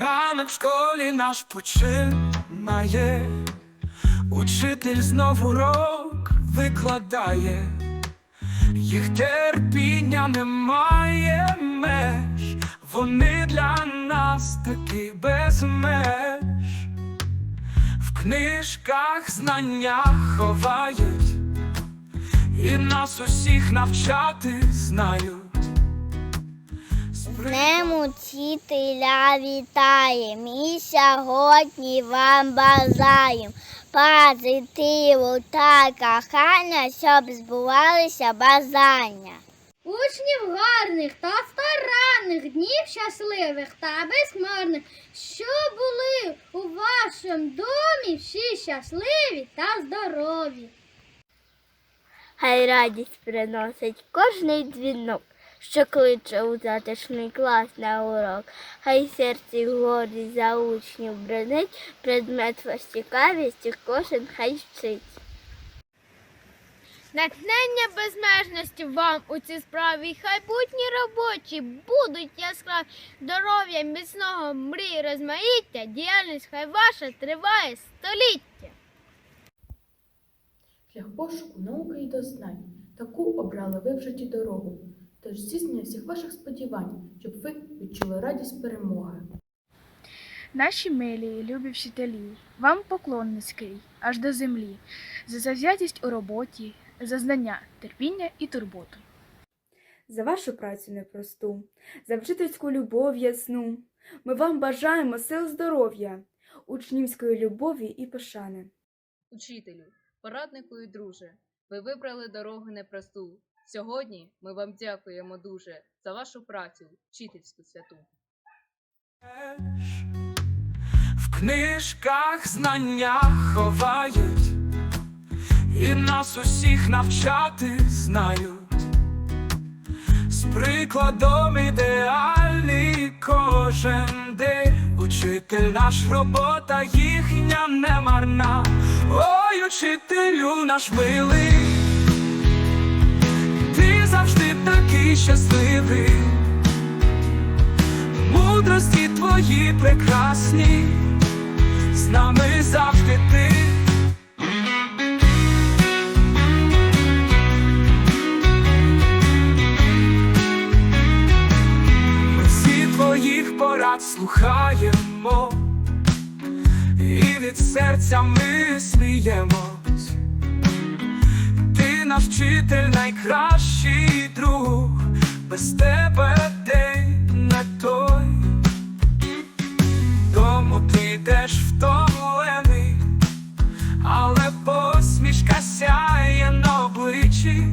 Ранок в школі наш починає, учитель знов урок викладає, їх терпіння немає меж, вони для нас такі без меж, в книжках знання ховають, і нас усіх навчати знають. Днем учителя вітаєм і сьогодні вам бажаєм позитиву та кохання, щоб збувалися бажання. Учнів гарних та старанних, днів щасливих та безмарних, що були у вашому домі всі щасливі та здорові. Хай радість приносить кожний дзвінок, що кличе у затишний клас на урок. Хай серці гордість за учнів бронить, предмет вас цікавістю кожен хай вчить. Натхнення безмежності вам у цій справі, хай будні робочі будуть яскраві, здоров'я міцного мрій розмаїття, діяльність хай ваша триває століття. Шлях пошуку науки й до знань. Таку обрали ви в житті дорогу. Тож здійснення всіх ваших сподівань, щоб ви відчули радість перемоги. Наші милі і любі вчителі, вам поклон низький, аж до землі, за завзятість у роботі, за знання, терпіння і турботу. за вашу працю непросту, за вчительську любов ясну. Ми вам бажаємо сил здоров'я, учнівської любові і пошани. Учителю, пораднику і друже, ви вибрали дорогу непросту. Сьогодні ми вам дякуємо дуже за вашу працю, вчительську святу. В книжках знання ховають, і нас усіх навчати знають. З прикладом ідеальний кожен день. Учитель наш робота їхня не марна. Ой, учителю наш милий, ти завжди такий щасливий мудрості твої прекрасні, з нами завжди ти. Ми всі твоїх порад слухаємо, і від серця ми сміємось. Ти наш вчитель, найкращий друг, без тебе день не той. Дому ти йдеш втомлений, але посмішка сяє на обличчі.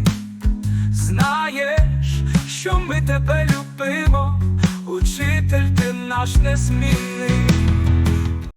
Знаєш, що ми тебе любимо, учитель ти наш незмінний.